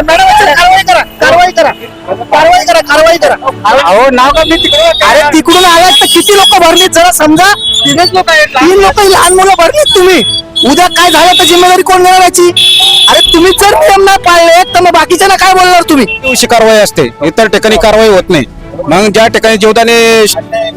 Madam कारवाई करा कारवाई करा. कारवाई करा कारवाई करा. अहो नाव का मी अरे तिकडून आलात तर किती लोक भरलीत? जरा समजा. तीनच लोक आहेत तीन लोक लहान मुलं भरलीत तुम्ही. उद्या काय झालं तर जिम्मेदारी कोण घेणार याची अरे तुम्ही जर नियम नाही पाळले तर मग बाकीच्यांना काय बोलणार तुम्ही? दिवशी कारवाई असते. इतर ठिकाणी कारवाई होत नाही. मग ज्या ठिकाणी जेवदानी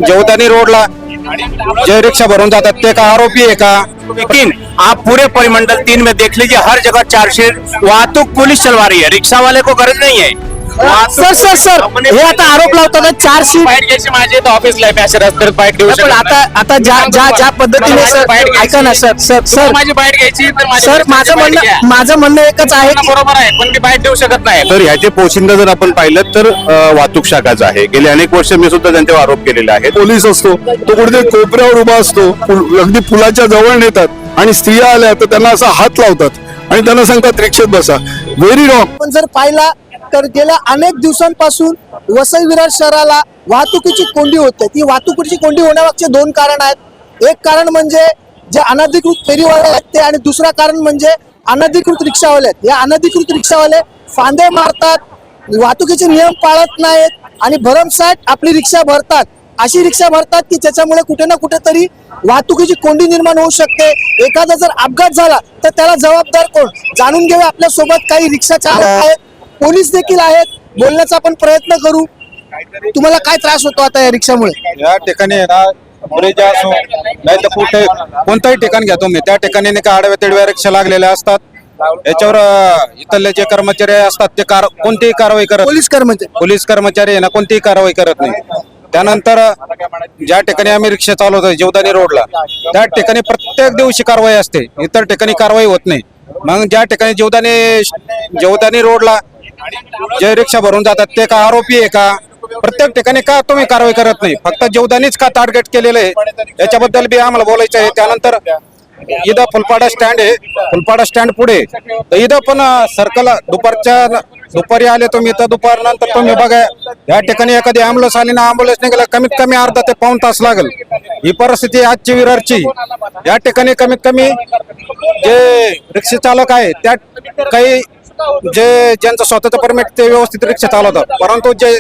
जेवदानी रोडला जय रिक्शा भरून जातात. ते का आरोपी आहे का? लेकिन आप पूरे परिमंडल तीन में देख लीजिए हर जगह चार्जशीट वाहतूक पुलिस चलवा रही है। रिक्शा वाले को गरज नहीं है। सर सर सर हे आता आरोप लावतात चार शीट बाईट घ्यायची माझी ऑफिसला आहे अशा रस्त्यावर बाईट देऊ पण शकत आता आता ज्या ज्या ज्या पद्धतीने सर ऐका ना सर सर सर माझी बाईट घ्यायची तर माझ्या सर माझं बाईट म्हणणं. माझं म्हणणं एकच आहे की बरोबर आहे पण मी बाईट देऊ शकत नाही. तर ह्याचे पोशिंदा जर आपण पाहिलं तर अ, वाहतूक शाखाच आहे. गेले अनेक वर्ष मी सुद्धा त्यांच्यावर आरोप केलेले आहेत. पोलीस असतो तो कुठेतरी कोपऱ्यावर उभा असतो पुल- अगदी पुलाच्या जवळ नेतात आणि स्त्रिया आल्या तर त्यांना असा हात लावतात आणि त्यांना सांगतात रिक्षेत बसा. व्हेरी रॉंग पण जर पाहिला तर गेल्या अनेक दिवसांपासून वसई विरार शहराला वाहतुकीची कोंडी होते. ती वाहतुकीची कोंडी होण्यामागचे दोन कारण आहेत. एक कारण म्हणजे जे अनधिकृत फेरीवाले आहेत ते आणि दुसरा कारण म्हणजे अनधिकृत रिक्षावाले आहेत. या अनधिकृत रिक्षावाले फांदे मारतात वाहतुकीचे नियम पाळत नाहीत आणि भरमसाठ आपली रिक्षा भरतात. अशी रिक्षा भरतात की त्याच्यामुळे कुठे ना कुठेतरी वाहतुकीची कोंडी निर्माण होऊ शकते. एखादा जर अपघात झाला तर त्याला जबाबदार कोण? जाणून घेऊया आपल्यासोबत काही रिक्षा चालक आहेत. पोलीस देखील आहेत. बोलण्याचा आपण प्रयत्न करू. तुम्हाला काय त्रास होतो आता या रिक्षामुळे? या ठिकाणी आहे ना ब्रिज असो नाही तर कुठे कोणताही ठिकाण घ्या तुम्ही. त्या ठिकाणी नाही का आडव्या तिडव्या रिक्षा लागलेल्या असतात. याच्यावर अं, इथले जे कर्मचारी असतात ते कार कोणतीही कारवाई करत पोलीस कर्मचारी. पोलीस कर्मचारी आहे ना कोणतीही कारवाई करत नाही. त्यानंतर ज्या ठिकाणी आम्ही रिक्षा चालवतो जीवदानी रोडला त्या ठिकाणी प्रत्येक दिवशी कारवाई असते. इतर ठिकाणी कारवाई होत नाही. मग ज्या ठिकाणी जीवदानी जीवदानी रोडला जे रिक्षा भरून जातात. ते का आरोपी आहे का? प्रत्येक ठिकाणी का तुम्ही कारवाई करत नाही? फक्त जीवदानीच का टार्गेट केलेलं आहे? याच्याबद्दल बी आम्हाला बोलायचं आहे. त्यानंतर इथं फुलपाडा स्टँड आहे. फुलपाडा स्टँड पुढे. तर इथं पण सर्कल दुपारच्या दुपारी आले तुम्ही. इथं दुपार नंतर तुम्ही बघा. या ठिकाणी एखादी अँब्युलन्स आली ना अँब्युलन्स निघाला कमीत कमी अर्धा ते पाऊन तास लागेल. ही परिस्थिती आजची विरारची. या ठिकाणी कमीत कमी जे रिक्षा चालक आहे त्या काही जे ज्यांचं स्वतःचं परमिट ते व्यवस्थित रिक्षा चालवतात परंतु जे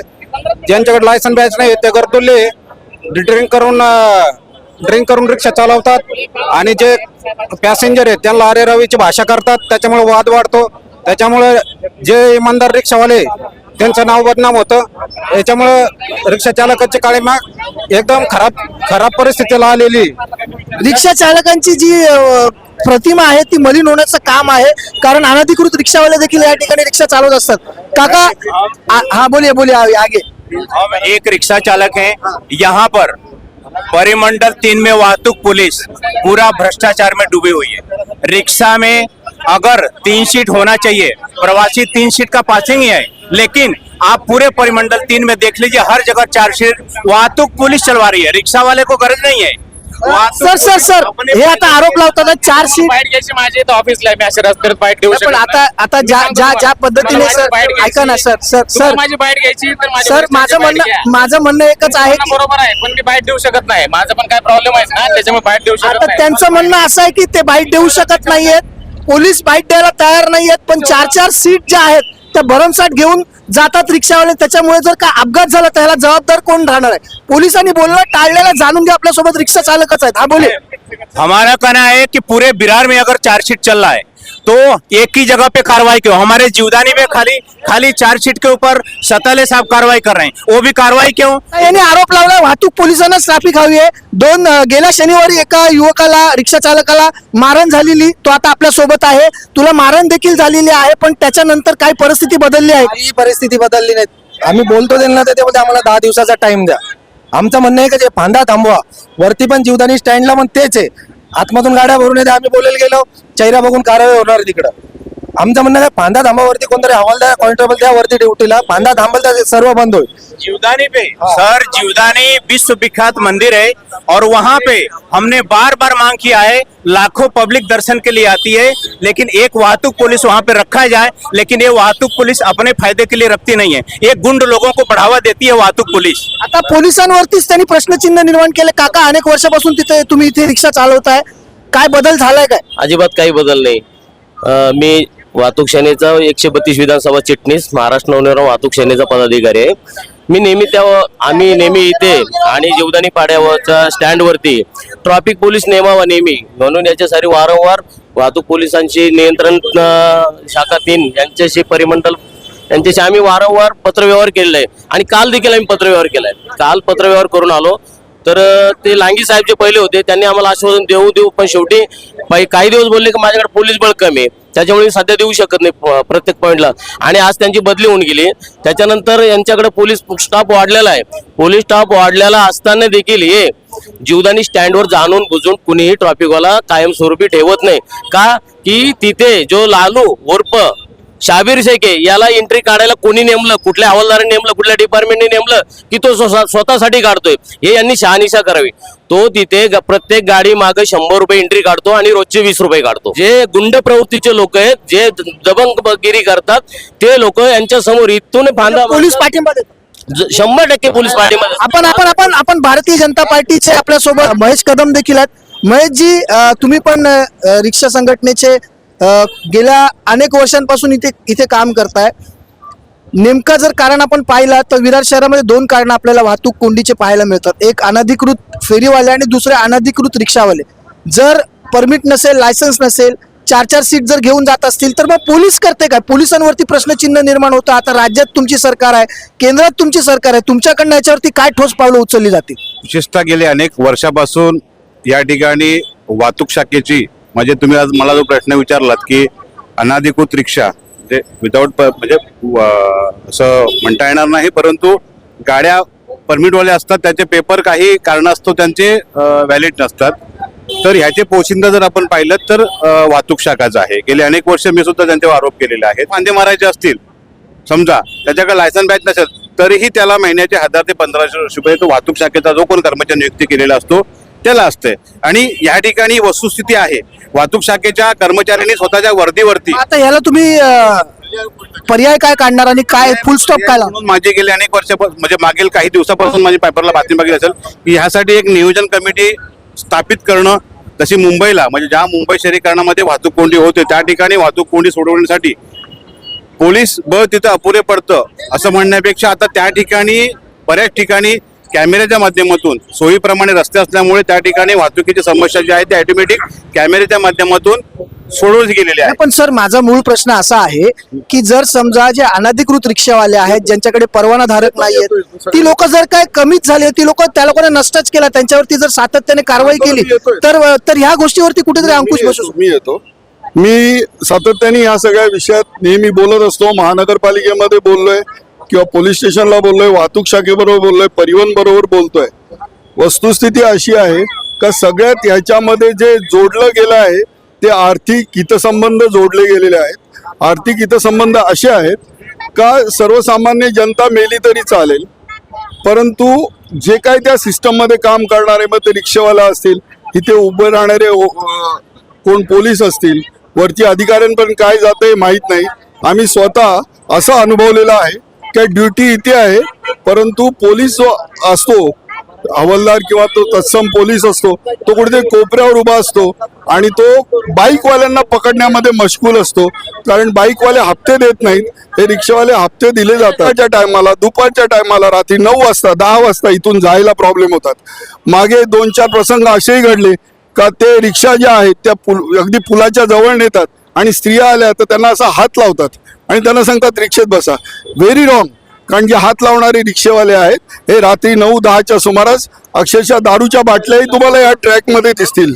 ज्यांच्याकडे लायसन बॅच नाही ते गरदुल्ले ड्रिंक करून ड्रिंक करून रिक्षा चालवतात. आणि जे पॅसेंजर आहेत त्यांना अरे रवीची भाषा करतात. त्याच्यामुळे वाद वाढतो. त्याच्यामुळे जे इमानदार रिक्षावाले त्यांचं नाव बदनाम होतं. याच्यामुळे रिक्षा चालकाची काळीमाग एकदम खराब खराब परिस्थितीला आलेली. रिक्षा चालकांची जी अ, प्रतिमा आहे ती मलिन होण्याचं काम आहे. कारण अनधिकृत रिक्षावाले देखील या ठिकाणी रिक्षा चालवत असतात. काका आ- हा बोलिये बोलिये आगे आगे. हम एक रिक्शा चालक है यहाँ पर परिमंडल तीन में वाहतुक पुलिस पूरा भ्रष्टाचार में डूबी हुई है। रिक्शा में अगर तीन सीट होना चाहिए प्रवासी तीन सीट का पासिंग ही है लेकिन आप पूरे परिमंडल तीन में देख लीजिए हर जगह चार सीट वाहतुक पुलिस चलवा रही है रिक्शा वाले को गरज नहीं है। सर सर सर हे आता आरोप लावतात चार सीट बाईट घ्यायची माझी तर ऑफिसला आहे. मी अशा रस्त्यावर बाईट देऊ पण शकत आता आता ज्या ज्या ज्या पद्धतीने सर ऐका ना सर सर सर माझी बाईट घ्यायची तर माझ्या सर माझं म्हणणं. माझं म्हणणं एकच आहे की बरोबर आहे पण मी बाईट देऊ शकत नाही. माझा पण काय प्रॉब्लेम आहे ना? त्याच्यामुळे बाईट देऊ शकत आता नाही. त्यांचं म्हणणं असं आहे की ते बाईट देऊ शकत नाहीयेत. पोलीस बाईट द्यायला तयार नाहीयेत पण चार चार सीट ज्या आहेत त्या भरमसाठ घेऊन जातात रिक्षावाले त्याच्यामुळे जर का अपघात झाला त्याला जबाबदार कोण राहणार आहे? पोलिसांनी बोलणं टाळलेलं जाणून घ्या आपल्यासोबत रिक्षा चालकच आहेत. हा बोले हमारा कहना है कि पूरे बिरार में अगर चार्जशीट चल रहा है तो एक ही जगह पे कार्रवाई क्यों? हमारे जीवदानी में खाली खाली चार्जशीट के ऊपर सतले साहब कार्रवाई कर रहे हैं। वो भी कार्रवाई क्यों? यांनी आरोप लावला वाहतूक पोलिसांना ट्रॅफिक हवी आहे. दोन गेल्या शनिवारी एका युवकाला रिक्षा चालकाला मारण झालेली तो आता आपल्यासोबत आहे. तुला मारण देखील झालेली आहे पण त्याच्यानंतर काय परिस्थिती बदलली आहे. ही परिस्थिती बदलली नाही आम्ही बोलतो त्यांना तर ते बोलते आम्हाला दहा दिवसाचा टाइम द्या. आमचं म्हणणं आहे का जे फांदा थांबवा. वरती पण जीवदानी स्टँडला पण तेच आहे. आतमधून गाड्या भरून येते आम्ही बोलायला गेलो. चेहरा बघून कारवाई होणार तिकडं. आमचं म्हणणं आहे फांदा थांबावरती कोणतरी हवालदार कॉन्स्टेबल द्या वरती ड्युटीला फांदा थांबल तर सर्व बंद होईल. जीवदानी पे सर जीवदानी विश्व विख्यात मंदिर है और वहाँ पे हमने बार बार मांग किया है लाखों पब्लिक दर्शन के लिए आती है लेकिन एक वाहतुक पुलिस वहाँ पे रखा जाए लेकिन ये वाहतुक पुलिस अपने फायदे के लिए रखती नहीं है। ये गुंड लोगों को बढ़ावा देती है वाहतुक पुलिस। आता पोलिसांवरतीच त्यांनी प्रश्नचिन्ह निर्माण केले. काका अनेक वर्षापासून तिथे तुम्ही इथे रिक्षा चालवताय. काय बदल झालाय काय? अजिबात काही बदल नाही. अं, मी वाहतूक सेनेचा एकशे बत्तीस विधानसभा चिटणीस महाराष्ट्र नवनिर्माण वाहतूक सेनेचा पदाधिकारी आहे. मी नेहमी त्या आम्ही नेहमी इथे आणि जीवदानी पाड्यावरच्या स्टँडवरती ट्रॅफिक पोलीस नेमावा नेहमी. म्हणून याच्यासाठी वारंवार वाहतूक पोलिसांची नियंत्रण अं, शाखा तीन यांच्याशी परिमंडल यांच्याशी आम्ही वारंवार पत्रव्यवहार केलेला आहे. आणि काल देखील आम्ही पत्रव्यवहार केलाय. काल पत्रव्यवहार करून आलो. तर ते लांगी साहेब जे पहिले होते त्यांनी आम्हाला आश्वासन देऊ देऊ पण शेवटी काही दिवस बोलले की माझ्याकडे पोलीस बळ कमी आहे. त्याच्यामुळे सध्या देऊ शकत नाही प- प्रत्येक पॉईंटला आणि आज त्यांची बदली होऊन गेली. त्याच्यानंतर यांच्याकडे पोलीस स्टाफ वाढलेला आहे. पोलीस स्टाफ वाढलेला असताना देखील हे जीवदानी स्टँडवर जाणून बुजून कुणीही ट्रॉफिकवाला कायमस्वरूपी ठेवत नाही. का? की तिथे जो लालू उर्फ शाबीर शेखे याला एंट्री काढायला कोणी नेमलं? कुठल्या हवालदाराने नेमलं? कुठल्या डिपार्टमेंटने नेमलं? की तो स्व- स्वतःसाठी काढतोय. हे यांनी शहानिशा करावी. तो तिथे प्रत्येक गाडी मागे शंभर रुपये एंट्री काढतो आणि रोजचे वीस रुपये काढतो. जे गुंड प्रवृत्तीचे लोक आहेत जे दबंगगिरी करतात ते लोक यांच्या समोर इथून फांदा पोलीस पाठिंबा शंभर टक्के पोलीस पाठीमध्ये आपण आपण आपण आपण भारतीय जनता पार्टीचे आपल्यासोबत महेश कदम देखील आहेत. महेशजी तुम्ही पण रिक्षा संघटनेचे गेल्या अनेक वर्षांपासून इथे इथे काम करताय. नेमका जर कारण आपण पाहिलं तर विरार शहरामध्ये दोन कारण आपल्याला वाहतूक कोंडीचे पाहायला मिळतात. एक अनधिकृत फेरीवाले आणि दुसरे अनधिकृत रिक्षावाले. जर परमिट नसेल लायसन्स नसेल चार चार सीट जर घेऊन जात असतील तर मग पोलीस करते काय? पोलिसांवरती प्रश्नचिन्ह निर्माण होतं. आता राज्यात तुमची सरकार आहे केंद्रात तुमची सरकार आहे. तुमच्याकडनं याच्यावरती काय ठोस पावलं उचलली जातील? विशेषतः गेले अनेक वर्षापासून या ठिकाणी वाहतूक शाखेची म्हणजे तुम्ही आज मला जो प्रश्न विचारलात की अनाधिकृत रिक्षा म्हणजे विदाऊट म्हणजे असं म्हणता येणार नाही परंतु गाड्या परमिटवाले असतात त्याचे पेपर काही कारणास्तव त्यांचे व्हॅलिड नसतात. तर ह्याचे पोशिंदा जर आपण पाहिलं तर वाहतूक शाखाचं आहे. गेले अनेक वर्ष मी सुद्धा त्यांच्यावर आरोप केलेले आहेत फांदे मारायचे असतील समजा त्याच्याकडे लायसन बॅच नसेल तरीही त्याला महिन्याचे हजार ते पंधराशे रुपये तो वाहतूक शाखेचा जो कोण कर्मचारी नियुक्ती केलेला असतो त्याला असते आणि या ठिकाणी वस्तुस्थिती आहे. वाहतूक शाखेच्या कर्मचाऱ्यांनी स्वतःच्या वर्दीवरती आता ह्याला तुम्ही पर्याय काय काढणार आणि काय फुल स्टॉप काय माझे गेले अनेक वर्ष म्हणजे मागील काही दिवसापासून माझ्या पेपरला बातमी बघितली असेल की ह्यासाठी एक नियोजन कमिटी स्थापित करणं जशी मुंबईला म्हणजे ज्या मुंबई शहरीकरणामध्ये वाहतूक कोंडी होते त्या ठिकाणी वाहतूक कोंडी सोडवण्यासाठी पोलीस बळ तिथं अपुरे पडतं असं म्हणण्यापेक्षा आता त्या ठिकाणी बऱ्याच ठिकाणी कॅमेऱ्याच्या माध्यमातून सोयीप्रमाणे रस्ते असल्यामुळे त्या ठिकाणी वाहतुकीची समस्या जी आहे ती ऑटोमॅटिक कॅमेऱ्याच्या माध्यमातून सोडवली गेलेली आहे. पण सर माझा मूळ प्रश्न असा आहे की जर समजा जे अनधिकृत रिक्षावाले आहेत ज्यांच्याकडे परवाना धारक नाहीयेत ती लोक जर काय कमीच झाली ती लोक त्या लोकांना नष्टच केला त्यांच्यावरती जर सातत्याने कारवाई केली तर तर ह्या गोष्टीवरती कुठेतरी अंकुश बसू मी येतो. मी सातत्याने या सगळ्या विषयात नेहमी बोलत असतो. महानगरपालिकेमध्ये बोललोय. किंवा पोलीस स्टेशनला बोललोय वाहतूक शाखेबरोबर बोललोय परिवहन बरोबर बोलतोय. वस्तुस्थिती अशी आहे का सगळ्यात ह्याच्यामध्ये जे जोडलं गेलं आहे ते आर्थिक हितसंबंध जोडले गेलेले आहेत. आर्थिक हितसंबंध असे आहेत का सर्वसामान्य जनता मेली तरी चालेल परंतु जे काय त्या सिस्टममध्ये काम करणारे मग ते रिक्षावाला असतील इथे उभे राहणारे कोण पोलीस असतील वरती अधिकाऱ्यांपर्यंत काय जाते माहीत नाही. आम्ही स्वतः असं अनुभवलेलं आहे त्या ड्युटी इथे आहे परंतु पोलीस जो असतो हवालदार किंवा तो तत्सम पोलीस असतो तो कुठेतरी कोपऱ्यावर उभा असतो आणि तो बाईकवाल्यांना पकडण्यामध्ये मशगूल असतो. कारण बाईकवाले हप्ते देत नाहीत हे रिक्षावाले हप्ते दिले जातात. टायमाला दुपारच्या टायमाला रात्री नऊ वाजता दहा वाजता इथून जायला प्रॉब्लेम होतात. मागे दोन चार प्रसंग असेही घडले का ते रिक्षा ज्या आहेत त्या पुल अगदी पुलाच्या जवळ नेतात आणि स्त्रिया आल्या तर त्यांना असा हात लावतात. आणि त्यांना सांगतात रिक्षेत बसा. व्हेरी रॉंग कारण जे हात लावणारे रिक्षेवाले आहेत हे रात्री नऊ दहाच्या सुमारास अक्षरशः दारूच्या बाटल्याही तुम्हाला या ट्रॅकमध्ये दिसतील.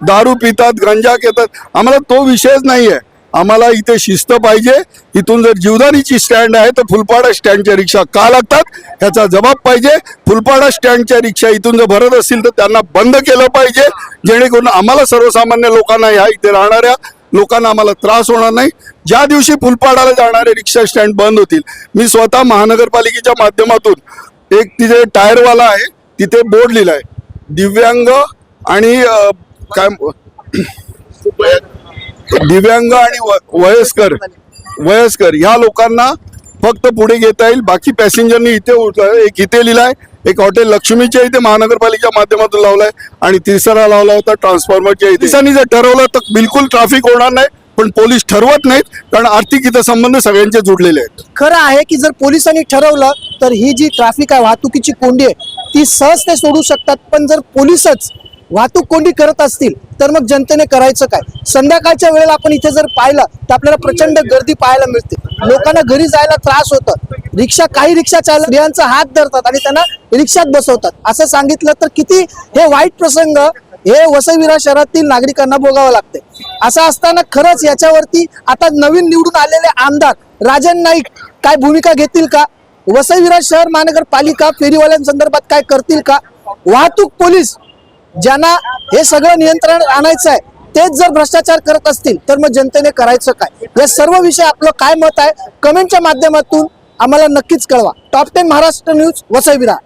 दारू पितात गंजा घेतात. आम्हाला तो विषयच नाही आहे आम्हाला इथे शिस्त पाहिजे. इथून जर जीवदानीची स्टँड आहे तर फुलपाडा स्टँडच्या रिक्षा का लागतात? ह्याचा जबाब पाहिजे. फुलपाडा स्टँडच्या रिक्षा इथून जर भरत असतील तर त्यांना बंद केलं पाहिजे. जेणेकरून आम्हाला सर्वसामान्य लोकांना ह्या इथे राहणाऱ्या लोकांना आम्हाला त्रास होणार नाही. ज्या दिवशी फुलपाडाला जाणारे रिक्षा स्टँड बंद होतील मी स्वतः महानगरपालिकेच्या माध्यमातून एक तिथे टायरवाला आहे तिथे बोर्ड लिहिला आहे दिव्यांग आणि काय दिव्यांग आणि व- वयस्कर वयस्कर ह्या लोकांना फक्त पुढे घेता येईल. बाकी पॅसेंजरनी इथे एक इथे लिहिलाय. एक हॉटेल लक्ष्मीच्या इथे महानगरपालिकेच्या माध्यमातून लावलाय आणि तिसरा लावला होता ट्रान्सफॉर्मरच्या इथे. दिवसांनी जर ठरवलं तर बिलकुल ट्रॅफिक होणार नाही पण पोलीस ठरवत नाहीत कारण आर्थिक हितसंबंध सगळ्यांचे जुडलेले आहेत. खरं आहे की जर पोलिसांनी ठरवलं तर ही जी ट्रॅफिक आहे वाहतुकीची कोंडी आहे ती सहज ते सोडू शकतात पण जर पोलिसच वाहतूक कोंडी करत असतील तर मग जनतेने करायचं काय? संध्याकाळच्या वेळेला आपण इथे जर पाहिलं तर आपल्याला प्रचंड गर्दी पाहायला मिळते. लोकांना घरी जायला त्रास होतं. रिक्षा काही रिक्षा चालक स्त्रियांचा हात धरतात आणि त्यांना रिक्षात बसवतात. असं सांगितलं तर किती हे वाईट प्रसंग हे वसईविरा शहरातील नागरिकांना भोगावं लागते. असं असताना खरंच याच्यावरती आता नवीन निवडून आलेले आमदार राजन नाईक काय भूमिका घेतील का? वसईविरा शहर महानगरपालिका फेरीवाल्यांसंदर्भात काय करतील का? वाहतूक पोलीस ज्यांना हे सगळं नियंत्रण आणायचं आहे तेच जर भ्रष्टाचार करत असतील तर मग जनतेने करायचं काय? या सर्व विषय आपलं काय मत आहे? कमेंटच्या माध्यमातून आम्हाला नक्कीच कळवा. Top ten Maharashtra news Vasai Virar